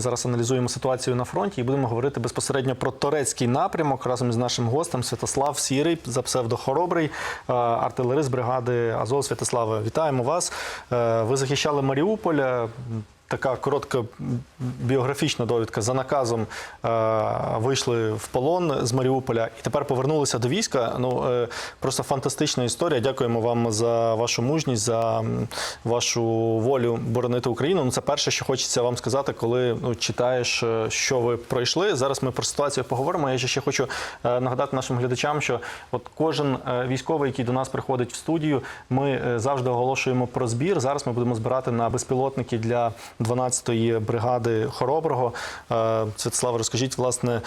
Зараз аналізуємо ситуацію на фронті і будемо говорити безпосередньо про турецький напрямок разом з нашим гостем Святослав Сірий за псевдохоробрий е, артилерист бригади Азов. Святославе, вітаємо вас. Е, Ви захищали Маріуполь. Така коротка біографічна довідка за наказом е, вийшли в полон з Маріуполя і тепер повернулися до війська. Ну е, просто фантастична історія. Дякуємо вам за вашу мужність, за вашу волю боронити Україну. Ну це перше, що хочеться вам сказати, коли ну читаєш, е, що ви пройшли. Зараз ми про ситуацію поговоримо. Я ще хочу нагадати нашим глядачам, що от кожен військовий, який до нас приходить в студію, ми завжди оголошуємо про збір. Зараз ми будемо збирати на безпілотники для 12-ї бригади Хороброго. Е, Святослав, розкажіть, власне,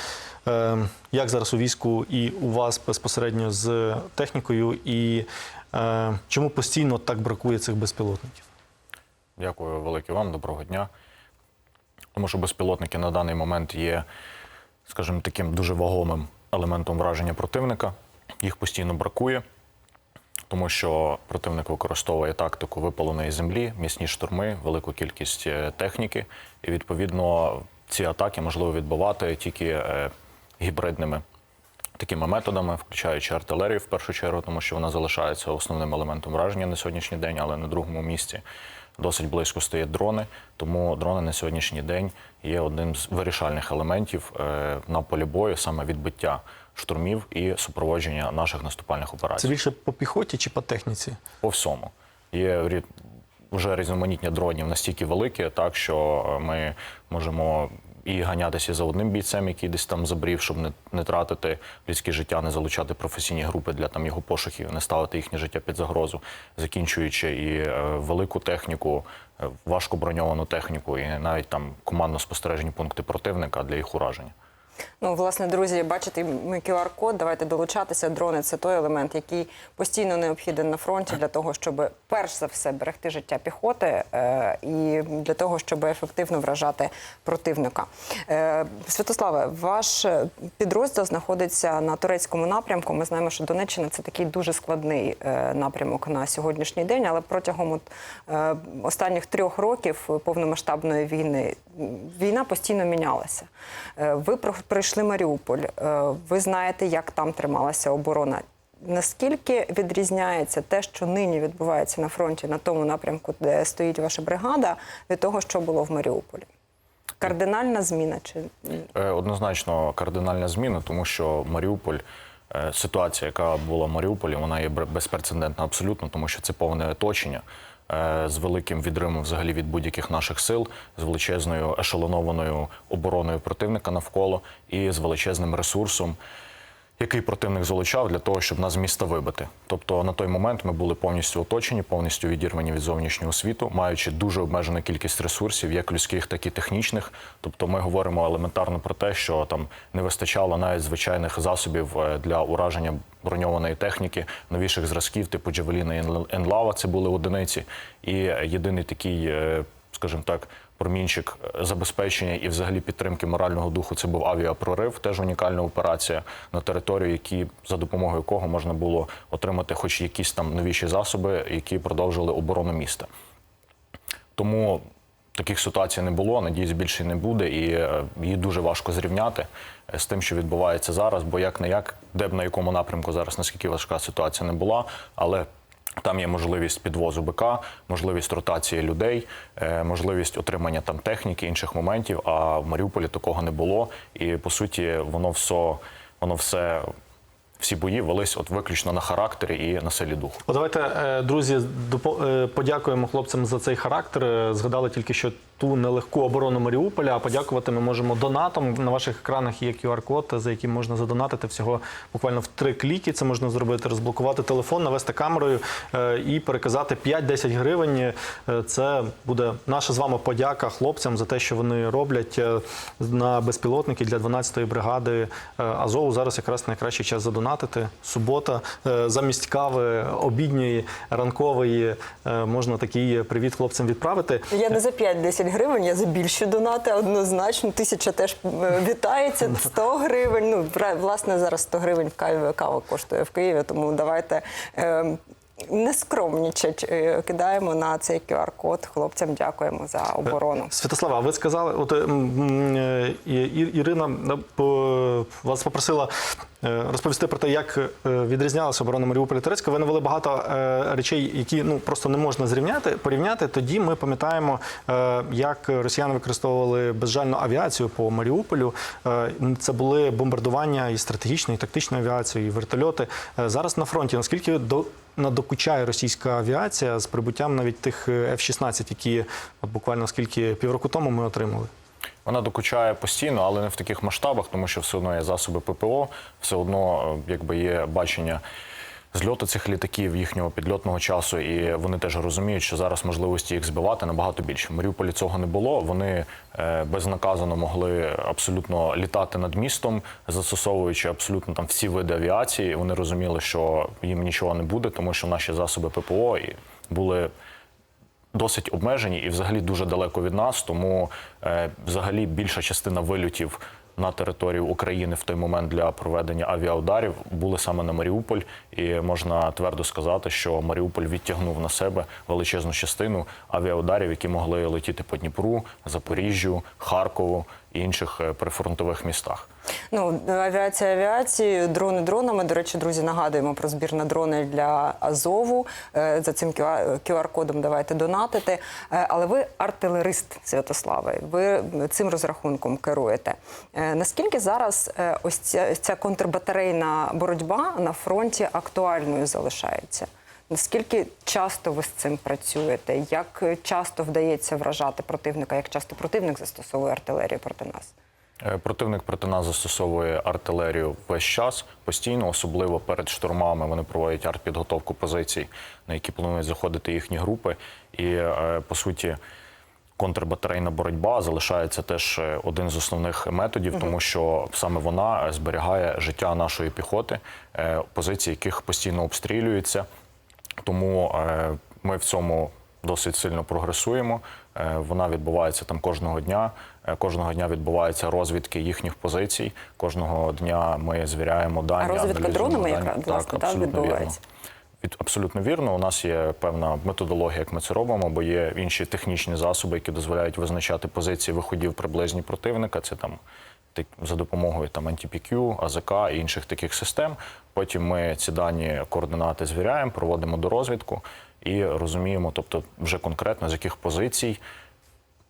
е, як зараз у війську і у вас безпосередньо з технікою, і е, чому постійно так бракує цих безпілотників? Дякую велике вам, доброго дня. Тому що безпілотники на даний момент є, скажімо, таким дуже вагомим елементом враження противника. Їх постійно бракує, тому що противник використовує тактику випаленої землі, міцні штурми, велику кількість е, техніки. І відповідно ці атаки можливо відбивати тільки е, гібридними такими методами, включаючи артилерію в першу чергу, тому що вона залишається основним елементом враження на сьогоднішній день, але на другому місці досить близько стоять дрони. Тому дрони на сьогоднішній день є одним з вирішальних елементів е, на полі бою, саме відбиття штурмів і супроводження наших наступальних операцій. Це більше по піхоті чи по техніці? По всьому. Є вже різноманіття дронів настільки велике, так що е, ми можемо і ганятися за одним бійцем, який десь там забрів, щоб не, не тратити людське життя, не залучати професійні групи для там його пошуків, не ставити їхнє життя під загрозу, закінчуючи і е, велику техніку, е, важко броньовану техніку, і навіть там командно-спостережні пункти противника для їх ураження. Ну, власне, друзі, бачите QR-код. Давайте долучатися. Дрони це той елемент, який постійно необхіден на фронті для того, щоб перш за все берегти життя піхоти е, і для того, щоб ефективно вражати противника. Е, Святославе, ваш підрозділ знаходиться на турецькому напрямку. Ми знаємо, що Донеччина це такий дуже складний е, напрямок на сьогоднішній день, але протягом от, е, останніх трьох років повномасштабної війни війна постійно мінялася. Е, Ви пройшли Маріуполь, е, ви знаєте, як там трималася оборона. Наскільки відрізняється те, що нині відбувається на фронті на тому напрямку, де стоїть ваша бригада, від того, що було в Маріуполі? Кардинальна зміна чи Е, Однозначно кардинальна зміна, тому що Маріуполь, е, ситуація, яка була в Маріуполі, вона є безпрецедентна абсолютно, тому що це повне оточення з великим відримом взагалі від будь-яких наших сил, з величезною ешелонованою обороною противника навколо і з величезним ресурсом. Який противник залучав для того, щоб нас з міста вибити. Тобто на той момент ми були повністю оточені, повністю відірвані від зовнішнього світу, маючи дуже обмежену кількість ресурсів, як людських, так і технічних. Тобто, ми говоримо елементарно про те, що там не вистачало навіть звичайних засобів е, для ураження броньованої техніки, новіших зразків, типу Джавеліна і Енлава, це були одиниці. І єдиний такий, е, скажімо так, промінчик е, забезпечення і взагалі підтримки морального духу це був авіапрорив, теж унікальна операція на територію, які за допомогою якого можна було отримати хоч якісь там новіші засоби, які продовжили оборону міста. Тому таких ситуацій не було. Надіюсь, більше не буде, і е, її дуже важко зрівняти е, з тим, що відбувається зараз. Бо як не як, де б на якому напрямку зараз наскільки важка ситуація не була, але. Там є можливість підвозу БК, можливість ротації людей, е, можливість отримання там техніки, інших моментів. А в Маріуполі такого не було. І по суті, воно все, воно все, всі бої велись от виключно на характері і на силі духу. От давайте, е, друзі, е, подякуємо хлопцям за цей характер. Е, Згадали тільки що ту нелегку оборону Маріуполя. А подякувати ми можемо донатом. На ваших екранах є QR-код, за яким можна задонатити всього буквально в три кліки. Це можна зробити, розблокувати телефон, навести камерою і переказати 5-10 гривень. Це буде наша з вами подяка хлопцям за те, що вони роблять на безпілотники для 12-ї бригади Азову. Зараз якраз найкращий час задонатити. Субота Е, замість кави обідньої ранкової е, можна такий привіт хлопцям відправити. я не за 5-10 гривень, я за більші донати однозначно. Тисяча теж е, вітається, 100 гривень. Ну, власне, зараз 100 гривень кава, кава коштує в Києві, тому давайте. Не скромнічать. Е, Кидаємо на цей QR-код. Хлопцям дякуємо за оборону. Святослава, ви сказали, от е, м, м, е, Ірина вас попросила е, розповісти про те, як відрізнялася оборона Маріуполя і Турецька. Ви навели багато речей, які ну просто не можна зрівняти, порівняти. Тоді ми пам'ятаємо, як росіяни використовували безжальну авіацію по Маріуполю. Це були бомбардування і стратегічної, і тактичної авіації, і вертольоти. Зараз на фронті наскільки до надокучає російська авіація з прибуттям навіть тих е, F-16, які от буквально скільки півроку тому ми отримали. Вона докучає постійно, але не в таких масштабах, тому що все одно є засоби ППО, все одно е, якби є бачення зльоту цих літаків, їхнього підльотного часу, і вони теж розуміють, що зараз можливості їх збивати набагато більше. В Маріуполі цього не було. Вони е, безнаказано могли абсолютно літати над містом, застосовуючи абсолютно там всі види авіації. Вони розуміли, що їм нічого не буде, тому що наші засоби ППО були досить обмежені і взагалі дуже далеко від нас. Тому е, взагалі більша частина вильотів на територію України в той момент для проведення авіаударів були саме на Маріуполь, і можна твердо сказати, що Маріуполь відтягнув на себе величезну частину авіаударів, які могли летіти по Дніпру, Запоріжжю, Харкову інших е, прифронтових містах. Ну, авіація авіації, дрони дронами. До речі, друзі, нагадуємо про збір на дрони для Азову. Е, За цим QR-кодом давайте донатити. Е, Але ви артилерист Святославе, ви цим розрахунком керуєте. Наскільки зараз ось ця, ця контрбатарейна боротьба на фронті актуальною залишається? Наскільки часто ви з цим працюєте? Як часто вдається вражати противника? Як часто противник застосовує артилерію проти нас? Е, Противник проти нас застосовує артилерію весь час постійно, особливо перед штурмами. Вони проводять артпідготовку позицій, на які планують заходити їхні групи. І е, по суті, контрбатарейна боротьба залишається теж е, один з основних методів, тому що саме вона е, зберігає життя нашої піхоти, е, позиції яких постійно обстрілюються. Тому е, ми в цьому досить сильно прогресуємо. Е, Вона відбувається там кожного дня. Е, Кожного дня відбуваються розвідки їхніх позицій. Кожного дня ми звіряємо дані. розвідка дронами якраз, власне, так, відбувається? Вірно. Абсолютно вірно. У нас є певна методологія, як ми це робимо, бо є інші технічні засоби, які дозволяють визначати позиції виходів приблизні противника. Це там за допомогою там антипікю, АЗК і інших таких систем. Потім ми ці дані координати звіряємо, проводимо дорозвідку і розуміємо, тобто вже конкретно з яких позицій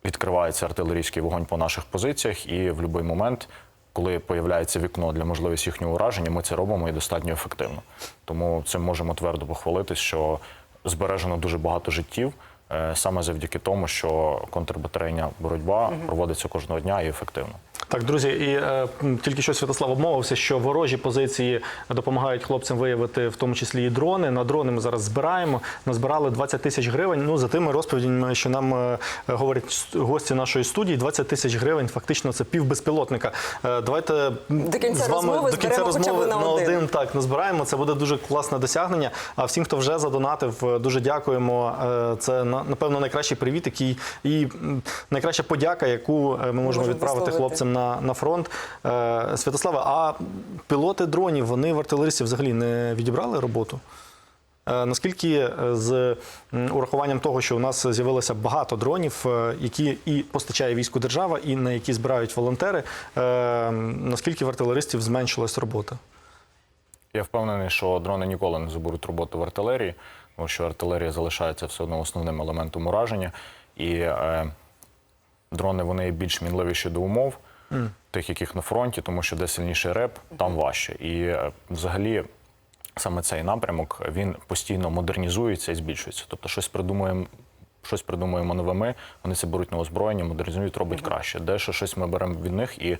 відкривається артилерійський вогонь по наших позиціях, і в будь-який момент, коли появляється вікно для можливості їхнього ураження, ми це робимо і достатньо ефективно. Тому цим можемо твердо похвалитись, що збережено дуже багато життів. е, Саме завдяки тому, що контрбатарейна боротьба проводиться кожного дня і ефективно. Так, друзі, і е, тільки що Святослав обмовився, що ворожі позиції допомагають хлопцям виявити, в тому числі і дрони. На дрони ми зараз збираємо. Назбирали 20 тисяч гривень. Ну за тими розповідями, що нам е, говорять гості нашої студії, 20 тисяч гривень. Фактично, це пів безпілотника. Е, давайте До кінця з вами розмови до кінця розмови на на один. один так назбираємо. Це буде дуже класне досягнення. А всім, хто вже задонатив, е, дуже дякуємо. Е, Це на- напевно найкращий привіт, який і найкраща подяка, яку е, ми можемо відправити висловити. хлопцям на, на фронт. Е, Святославе, а пілоти дронів вони в артилеристів взагалі не відібрали роботу? Е, Наскільки е, з урахуванням того, що у нас з'явилося багато дронів, які і постачає війську держава, і на які збирають волонтери, наскільки в артилеристів зменшилась робота? Я впевнений, що дрони ніколи не заберуть роботу в артилерії, тому що артилерія залишається все одно основним елементом ураження. І е, дрони вони більш мінливіші до умов, тих, яких на фронті, тому що де сильніший реп, там важче. І е, взагалі. Саме цей напрямок він постійно модернізується і збільшується. Тобто, щось придумуємо, щось придумуємо нове ми, вони це беруть на озброєння, модернізують, роблять краще. Дещо щось ми беремо від них, і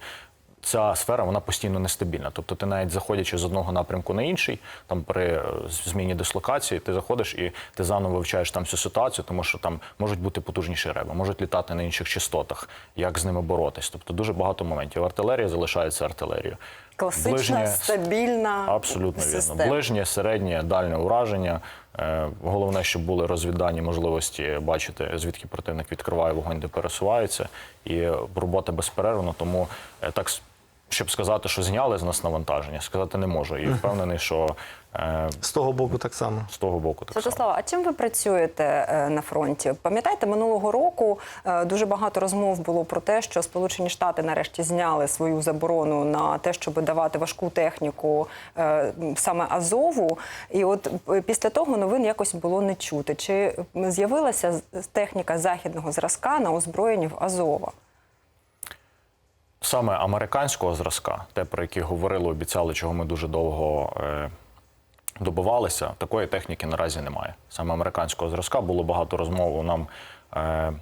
ця сфера вона постійно нестабільна. Тобто, ти навіть заходячи з одного напрямку на інший, там при е, зміні дислокації, ти заходиш і ти заново вивчаєш там всю ситуацію, тому що там можуть бути потужніші реби, можуть літати на інших частотах, як з ними боротись. Тобто дуже багато моментів. Артилерія залишається артилерією. Класична, Ближнє- стабільна Абсолютно система. вірно. Ближнє, середнє, дальнє ураження. Е, Головне, щоб були розвіддані можливості бачити, звідки противник відкриває вогонь, де пересувається, і робота безперервно. Тому е, так щоб сказати, що зняли з нас навантаження, сказати не можу. І впевнений, що е, З того боку так само. з того боку так само. Святослава, а чим ви працюєте е, на фронті? Пам'ятаєте, минулого року е, дуже багато розмов було про те, що Сполучені Штати нарешті зняли свою заборону на те, щоб давати важку техніку е, саме Азову. І от е, після того новин якось було не чути. Чи з'явилася з- техніка західного зразка на озброєнні в Азова? Саме американського зразка, те, про яке говорили, обіцяли, чого ми дуже довго е, добивалися, такої техніки наразі немає. Саме американського зразка було багато розмов. Нам е,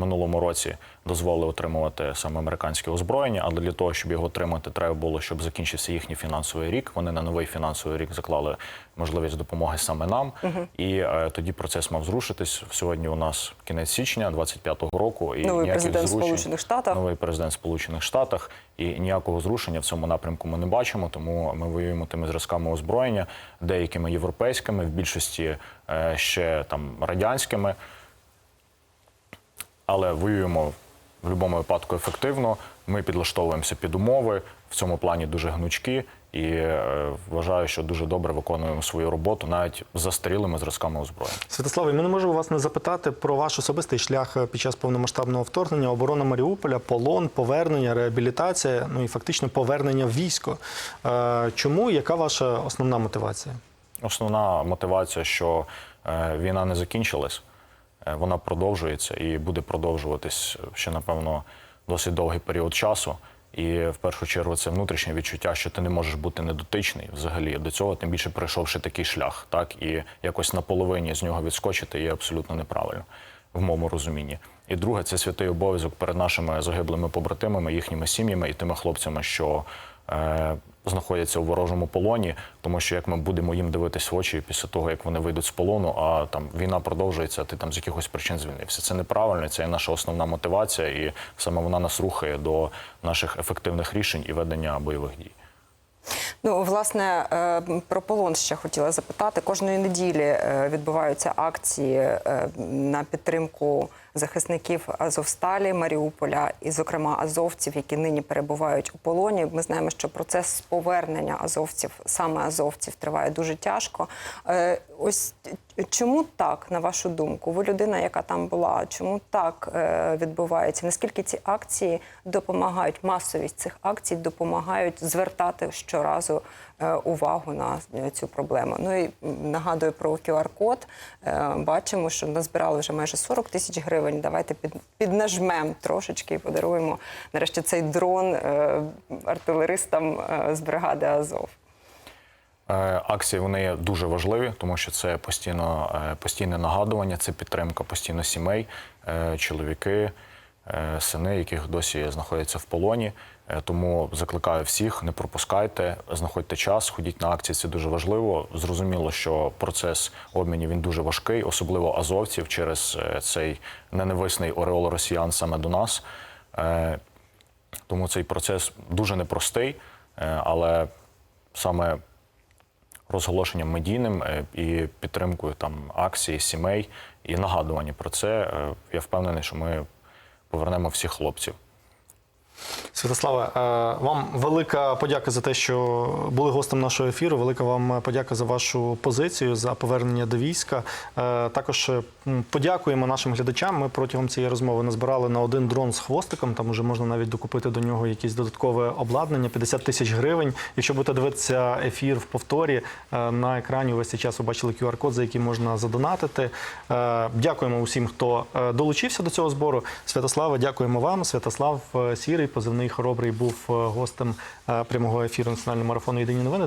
минулому році дозволили отримувати саме американське озброєння, але для того, щоб його отримати, треба було, щоб закінчився їхній фінансовий рік. Вони на новий фінансовий рік заклали можливість допомоги саме нам. І е, тоді процес мав зрушитись. Сьогодні у нас кінець січня 25-го року. І Новий президент зрушень- Сполучених Штатів. новий президент Сполучених Штатах, і ніякого зрушення в цьому напрямку ми не бачимо. Тому ми воюємо тими зразками озброєння, деякими європейськими, в більшості е, ще там радянськими. Але воюємо в будь-якому випадку ефективно. Ми підлаштовуємося під умови в цьому плані дуже гнучкі. І е, вважаю, що дуже добре виконуємо свою роботу навіть з застарілими зразками озброєння. Святославе, ми не можемо вас не запитати про ваш особистий шлях е, під час повномасштабного вторгнення, оборона Маріуполя, полон, повернення, реабілітація, ну і фактично повернення в військо. Е, Чому? Яка ваша основна мотивація? Основна мотивація, що е, війна не закінчилась, вона продовжується і буде продовжуватись ще, напевно, досить довгий період часу. І в першу чергу це внутрішнє відчуття, що ти не можеш бути недотичний взагалі до цього, тим більше пройшовши такий шлях, так і якось на половині з нього відскочити є абсолютно неправильно в моєму розумінні. І друге, це святий обов'язок перед нашими загиблими побратимами, їхніми сім'ями і тими хлопцями, що е, знаходяться у ворожому полоні, тому що як ми будемо їм дивитись в очі після того, як вони вийдуть з полону, а там війна продовжується, а ти там з якихось причин звільнився. Це неправильно, це є наша основна мотивація, і саме вона нас рухає до наших ефективних рішень і ведення бойових дій. Ну, власне, е, про полон ще хотіла запитати. Кожної неділі е, відбуваються акції е, на підтримку захисників Азовсталі, Маріуполя і, зокрема, азовців, які нині перебувають у полоні. Ми знаємо, що процес повернення азовців, саме азовців, триває дуже тяжко. Ось чому так, на вашу думку? Ви людина, яка там була, чому так е, відбувається? Наскільки ці акції допомагають, масовість цих акцій допомагають звертати щоразу е, увагу на е, цю проблему? Ну і нагадую про QR-код. Бачимо, що назбирали вже майже 40 тисяч гривень. Давайте під, піднажмем трошечки і подаруємо нарешті цей дрон артилеристам з бригади Азов. Е, Акції вони дуже важливі, тому що це постійно е, постійне нагадування, це підтримка постійно сімей, е, чоловіки, сини, яких досі знаходяться в полоні. Тому закликаю всіх, не пропускайте, знаходьте час, ходіть на акції. Це дуже важливо. Зрозуміло, що процес обмінів він дуже важкий, особливо азовців через цей ненависний ореол росіян саме до нас. Тому цей процес дуже непростий, але саме розголошенням медійним е, і підтримкою там акцій, сімей і нагадування про це. е, Я впевнений, що ми повернемо всіх хлопців. Святославе, е, вам велика подяка за те, що були гостем нашого ефіру. Велика вам подяка за вашу позицію, за повернення до війська. Е, Також е, подякуємо нашим глядачам. Ми протягом цієї розмови назбирали на один дрон з хвостиком. Там вже можна навіть докупити до нього якесь додаткове обладнання 50 тисяч гривень. Якщо будете дивитися ефір в повторі, на екрані увесь цей час ви бачили QR-код, за який можна задонатити. Дякуємо усім, хто долучився до цього збору. Святославе, дякуємо вам. Святослав Сірий, позивний хоробрий, був е, гостем е, прямого ефіру національного марафону Єдині новини.